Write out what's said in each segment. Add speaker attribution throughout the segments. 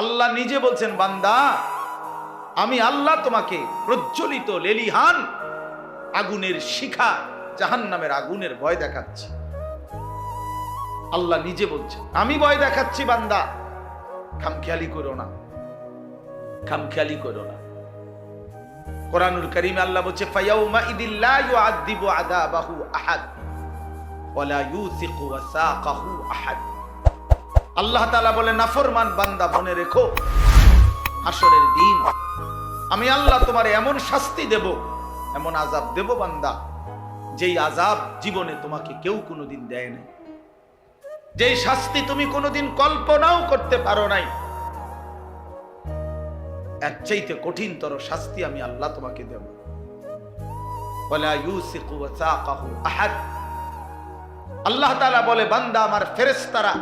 Speaker 1: আল্লাহ নিজে বলছেন, বান্দা, আমি আল্লাহ তোমাকে প্রজ্বলিত লেলিহান আগুনের শিখা জাহান্নামের আগুনের ভয় দেখাচ্ছি। আল্লাহ নিজে বলছে আমি ভয় দেখাচ্ছি, বান্দা, খামখেয়ালি করো না। খামখেয়ালি করো না। কোরআনুল করিম আল্লাহ বলছে, ফায়াউমা ইদিল্লা ইউআযিবু আযাবাহু আহাদ ওয়ালা ইউসিকু ওয়াসাকাহু আহাদ। আল্লাহ তালা বলে, নাফরমান বান্দা মনে রেখো, হাসরের দিন আমি আল্লাহ তোমার এমন শাস্তি দেব, এমন আজাব দেব বান্দা, যেই আজাব জীবনে তোমাকে কেউ কোনোদিন দেয় নাই। যেই শাস্তি তুমি কোনোদিন কল্পনাও করতে পারো নাই। এর চাইতে কঠিনতর শাস্তি আমি আল্লাহ তোমাকে দেব। আল্লাহ তাআলা বলে, বান্দা আমার ফেরেশতারা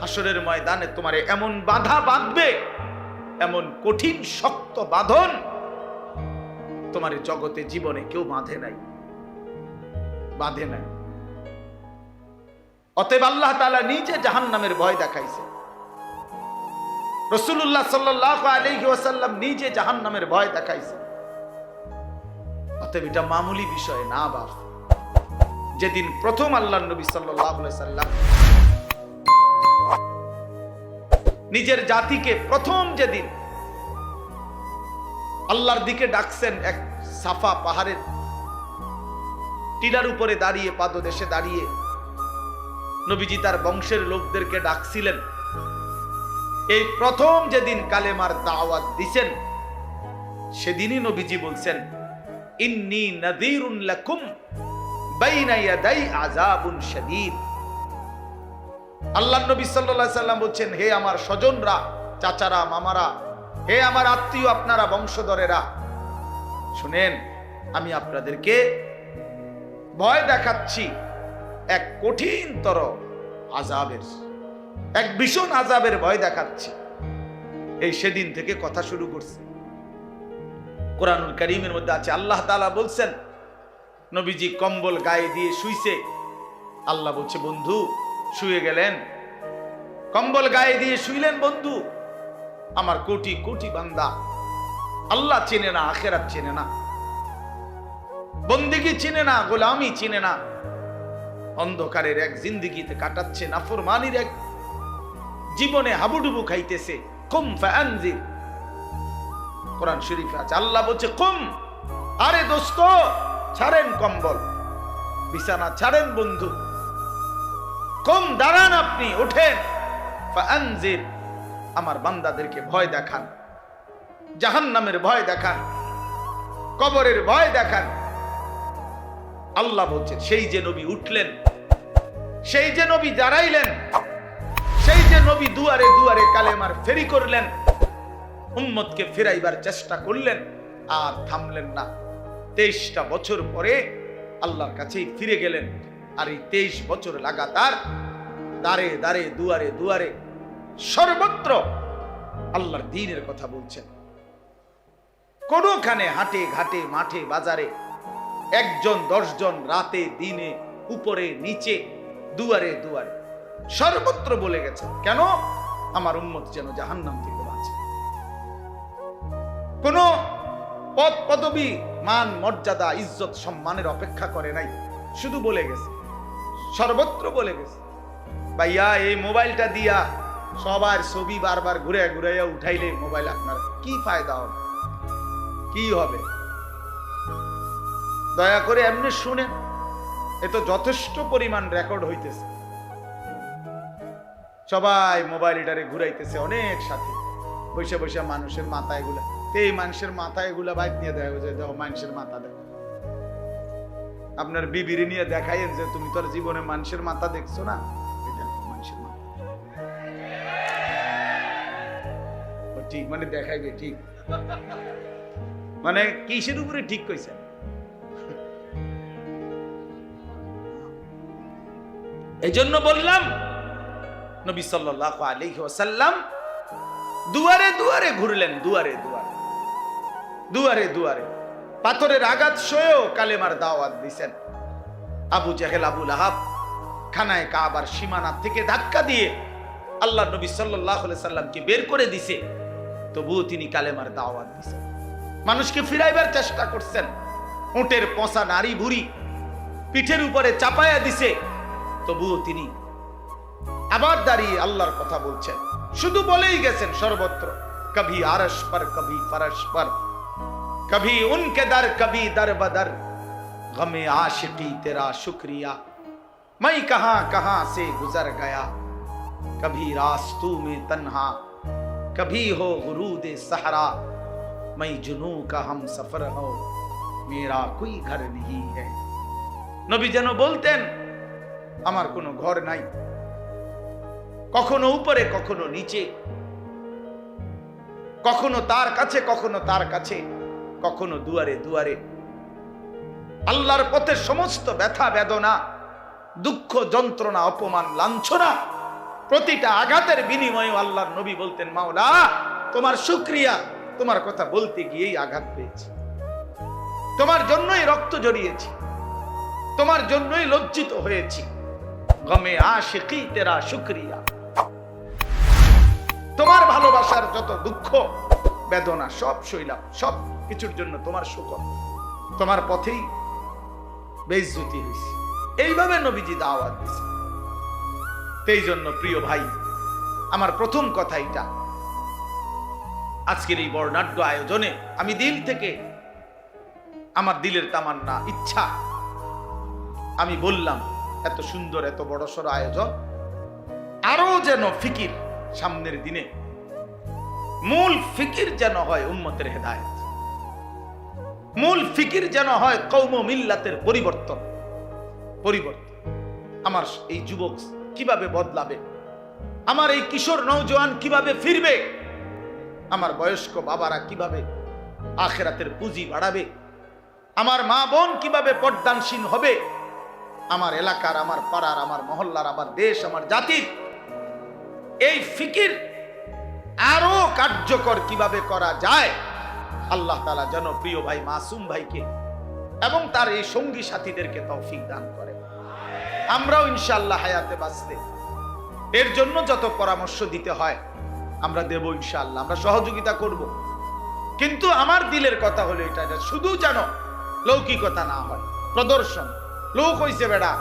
Speaker 1: হাসরের ময়দানে তোমারে এমন বাধা বাঁধবে, এমন কঠিন শক্ত বাঁধন তোমার জগতে জীবনে কেউ বাঁধে নাই বাঁধে নাই। অতএব আল্লাহ তাআলা নিজে জাহান্নামের ভয় দেখাইছে। রসুল্লাহ সাল্লাহ আলাইহি ওয়াসাল্লাম নিজে জাহান্নামের ভয় দেখাইছে। অতএব এটা মামুলি বিষয় না বাপ। যেদিন প্রথম আল্লাহ নবী সাল্লাহ সাল্লাম নিজের জাতিকে প্রথম যেদিন আল্লাহর দিকে ডাকছেন এক সাফা পাহাড়ের টিলার উপরে দাঁড়িয়ে, পাদদেশে দাঁড়িয়ে নবীজি তার বংশের লোকদেরকে ডাকছিলেন। এই প্রথম যেদিন কালেমার দাওয়াত দিছেন, সেদিনই নবীজি বলছেন, ইন্নি নাযীরুন লাকুম বাইনা আল্লাহ নবী সাল্লাল্লাহু সাল্লাম বলছেন, হে আমার স্বজনরা, চাচারা, মামারা, হে আমার আত্মীয় আপনারা বংশধরেরা, শুনেন, আমি আপনাদেরকে ভয় দেখাচ্ছি এক কঠিনতর আজাবের এক ভীষণ আজাবের ভয় দেখাচ্ছি। এই সেদিন থেকে কথা শুরু করছে। কোরআনুল করিমের মধ্যে আছে, আল্লাহ তাআলা বলছেন, নবীজি কম্বল গায়ে দিয়ে শুইছে। আল্লাহ বলছে, বন্ধু শুয়ে গেলেন। কম্বল গায়ে দিয়ে শুইলেন বন্ধু। আমার কোটি কোটি বান্দা। আল্লাহ চেনে না, আখেরাত চেনে না। বন্দিগি চিনে না, গোলামি চিনে না। অন্ধকারের এক জিন্দিগিতে কাটাচ্ছে নাফরমানির এক জীবনে হাবুডুবু খাইতেছে। কুম ফানজির কোরআন শরীফে আছে, আল্লাহ বলছে, কুম। আরে দোস্ত, ছাড়েন কম্বল। বিছানা ছাড়েন বন্ধু। কম দাঁড়ান আপনি, ওঠেন। আমার বান্দাদেরকে ভয় দেখান। জাহান্নামের ভয় দেখান। কবরের ভয় দেখান। আল্লাহ বলছেন, সেই যে নবী উঠলেন, সেই যে নবী দাঁড়াইলেন, সেই যে নবী দুয়ারে দুয়ারে কালেমার ফেরি করলেন, উম্মতকে ফেরাইবার চেষ্টা করলেন, আর থামলেন না। তেইশটা বছর পরে আল্লাহর কাছেই ফিরে গেলেন। আর এই তেইশ বছর লাগাতার দাঁড়ে দাঁড়ে দুয়ারে দুয়ারে সর্বত্র আল্লাহর দিনের কথা বলছেন। কোনোখানে হাটে, ঘাটে, মাঠে, বাজারে একজন, দশজন রাতে, দিনে, উপরে, নিচে, দুয়ারে দুয়ারে সর্বত্র বলে গেছে কেন? আমার উন্মত যেন জাহান্নাম থেকে বাঁচে। কোন পদ পদবি মান, মর্যাদা, ইজ্জত, সম্মানের অপেক্ষা করে নাই। শুধু বলে গেছে সর্বত্র বলে গেছে। ভাইয়া, এই মোবাইলটা দিয়া সবার ছবি বারবার ঘুরে ঘুরে উঠাইলে মোবাইল আপনার কি ফায়দা হবে? কি হবে? দয়া করে এমনি শুনেন, এ তো যথেষ্ট পরিমাণ রেকর্ড হইতেছে। সবাই মোবাইল মোবাইলটারে ঘুরাইতেছে অনেক সাথে। বসে বসে মানুষের মাথা এগুলা। এই মানুষের মাথা এগুলা বাইক নিয়ে দেখা যায় মানুষের মাথা দেখো। আপনার বিবিরি নিয়ে দেখাইন যে তুমি তোর জীবনে মানুষের মাথা দেখছ না? ঠিক মানে দেখাইবে, ঠিক। মানে কিসের উপরে ঠিক এই জন্য বললাম, নবী আলাইহি ওয়াসাল্লাম দুয়ারে দুয়ারে ঘুরলেন, দুয়ারে দুয়ারে। দুয়ারে দুয়ারে। পাথরের আঘাত সয়েও কালেমার দাওয়াত দিছেন। আবু জাহেল আবুল আহাব খানায় কাবার সীমানা থেকে ধাক্কা দিয়ে আল্লাহ নবী সাল্লাহ সাল্লামকে বের করে দিছে। তবুও তিনি কালেমার দাওয়াত দিছেন। মানুষকে ফিরাইবার চেষ্টা করছেন। উটের পচা নারী ভুরি পিঠের উপরে চাপায়া দিছে। তবুও তিনি আবার দাঁড়িয়ে আল্লাহর কথা বলছেন। শুধু বলেই গেছেন সর্বত্র, কভি আরস পর, কভি ফরস কভি উনকে দর কভি দর বদর गमे आशिकी तेरा शुक्रिया मैं कहां कहां से गुजर गया कभी रास्तों में तन्हा कभी हो गुरूद सहरा मैं जुनू का हम सफर हो मेरा कोई घर नहीं है নবী যেন বলতেন আমার কোনো ঘর নাই কখনো উপরে কখনো নিচে কখনো তার কাছে কখনো তার কাছে কখনো দুয়ারে দুয়ারে। আল্লাহর পথে সমস্ত ব্যথা, বেদনা, দুঃখ, যন্ত্রণা, অপমান, লাঞ্ছনা, প্রতিটা আঘাতের বিনিময়ে আল্লাহর নবী বলতেন, মাওলা, তোমার শুক্রিয়া। তোমার কথা বলতে গিয়েই আঘাত পেয়েছি। তোমার জন্যই রক্ত জড়িয়েছি তোমার জন্যই লজ্জিত হয়েছি। গমে আশিকি তেরা শুক্রিয়া। তোমার ভালোবাসার যত দুঃখ, বেদনা, সব সইলাম, সব কিছুর জন্য তোমার শুকর তোমার পথেই বেইজ্জতি হয়েছে এইভাবে নবীজি দাওয়াত দিছে। সেই জন্য প্রিয় ভাই, আমার প্রথম কথা এটা। আজকের এই বর্ণাঢ্য আয়োজনে আমি দিল থেকে আমার দিলের তামান্না, ইচ্ছা, আমি বললাম, এত সুন্দর, এত বড় সড় আয়োজন, আরও যেন ফিকির সামনের দিনে, মূল ফিকির যেন হয় উম্মতের হেদায়ত। মূল ফিকির যেন হয় কৌম মিল্লাতের পরিবর্তন। পরিবর্তন। আমার এই যুবক কীভাবে বদলাবে? আমার এই কিশোর নৌজওয়ান কীভাবে ফিরবে? আমার বয়স্ক বাবারা কীভাবে আখেরাতের পুঁজি বাড়াবে? আমার মা বোন কীভাবে পর্দানসীন হবে? আমার এলাকার, আমার পাড়ার, আমার মহল্লার, আমার দেশ, আমার জাতির এই ফিকির আরও কার্যকর কীভাবে করা যায়? আল্লাহ তালা যেন প্রিয় ভাই, মাসুম ভাইকে এবং তার এই সঙ্গী সাথীদেরকে তৌফিক দান করে। আমরাও ইনশাআল্লাহ হায়াতে বাঁচতে। এর জন্য যত পরামর্শ দিতে হয়, আমরা দেব ইনশাআল্লাহ, আমরা সহযোগিতা করব। কিন্তু আমার দিলের কথা হলো এটা শুধু যেন লৌকিকতা না হয়, প্রদর্শন। লোক হইছে বেড়া,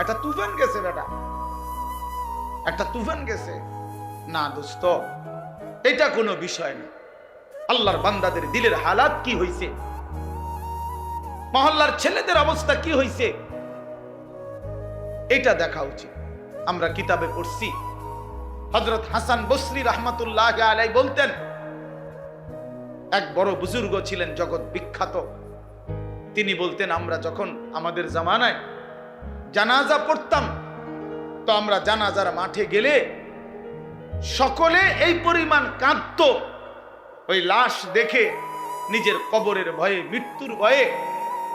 Speaker 1: একটা তুফান গেছে বেটা একটা তুফান গেছে। না দোস্ত, এটা কোনো বিষয় না। আল্লাহর বান্দাদের দিলের হালাত কি হইছে? মহল্লার ছেলেদের অবস্থা কি হয়েছে এটা দেখা উচিত। আমরা কিতাবে পড়ছি হজরত হাসান বসরি রহমতুল্লাহ আলাই বলতেন, এক বড় বুজুর্গ ছিলেন জগৎ বিখ্যাত। তিনি বলতেন, আমরা যখন আমাদের জামানায় জানাজা পড়তাম, তো আমরা জানাজার মাঠে গেলে সকলে এই পরিমাণ কাঁদত। ওই লাশ দেখে নিজের কবরের ভয়ে মৃত্যুর ভয়ে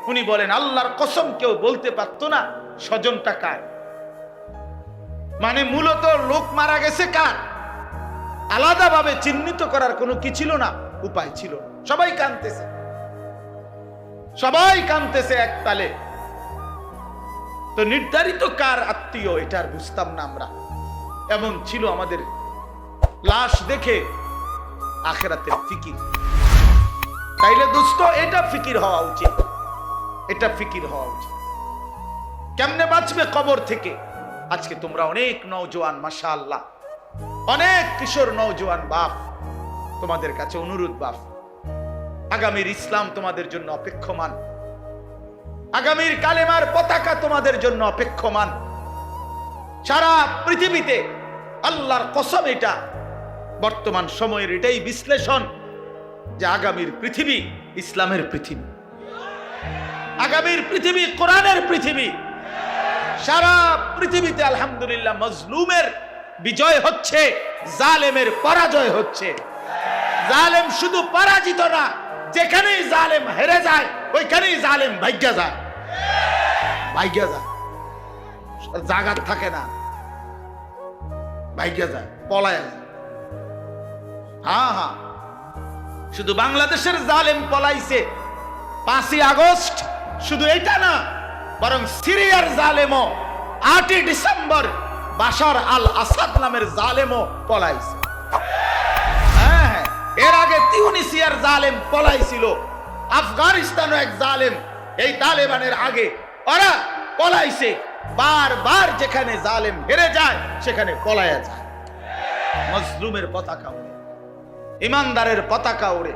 Speaker 1: উনি বলেন, আল্লাহর কসম কেউ বলতে পারত না স্বজনটা কার? মানে মূলত লোক মারা গেছে কার? আলাদাভাবে চিহ্নিত করার কোনো কি ছিল না? উপায় ছিল সবাই কানতেছে সবাই কানতেছে এক তালে। তো নির্ধারিত কার আত্মীয় এটা আর বুঝতাম না আমরা। এমন ছিল আমাদের লাশ দেখে আখেরাতের ফিকির। তাইলে দোস্ত এটা ফিকির হওয়া উচিত। এটা ফিকির হওয়া উচিত। কেমনে বাঁচবে কবর থেকে? আজকে তোমরা অনেক নওজোয়ান মাসা আল্লাহ অনেক কিশোর, নওজোয়ান বাপ। তোমাদের কাছে অনুরোধ বাপ, আগামীর ইসলাম তোমাদের জন্য অপেক্ষমান। আগামীর কালেমার পতাকা তোমাদের জন্য অপেক্ষমান। সারা পৃথিবীতে আল্লাহর কসম এটা। বর্তমান সময়ের এটাই বিশ্লেষণ যে আগামীর পৃথিবী ইসলামের পৃথিবী। আগামীর পৃথিবী কোরআনের পৃথিবী। সারা পৃথিবীতে আলহামদুলিল্লাহ মজলুমের বিজয় হচ্ছে, জালেমের পরাজয় হচ্ছে। জালেম শুধু পরাজিত না, যেখানেই জালেম হেরে যায়, ওইখানেই জালেম ভাগ্যা যায়। ভাগ্যা যায়। জাগাত থাকে না। ভাগ্যা যায়, পলায় যায়। হ্যাঁ শুধু বাংলাদেশের জালেম পলাইছে পাঁচই আগস্ট শুধু এটা না বরং সিরিয়ার জালেমও আটই ডিসেম্বর বাশার আল আসাদ নামের জালেমও পলাইছে। হ্যাঁ হ্যাঁ, এর আগে তিউনিসিয়ার জালেম পলাইছিল আফগানিস্তানও এক জালেম এই তালেবানের আগে। ওরা পলাইছে বারবার যেখানে জালেম হেরে যায় সেখানে পলায়া যায়। মজলুমের পতাকা ইমানদারের পতাকা ওড়ে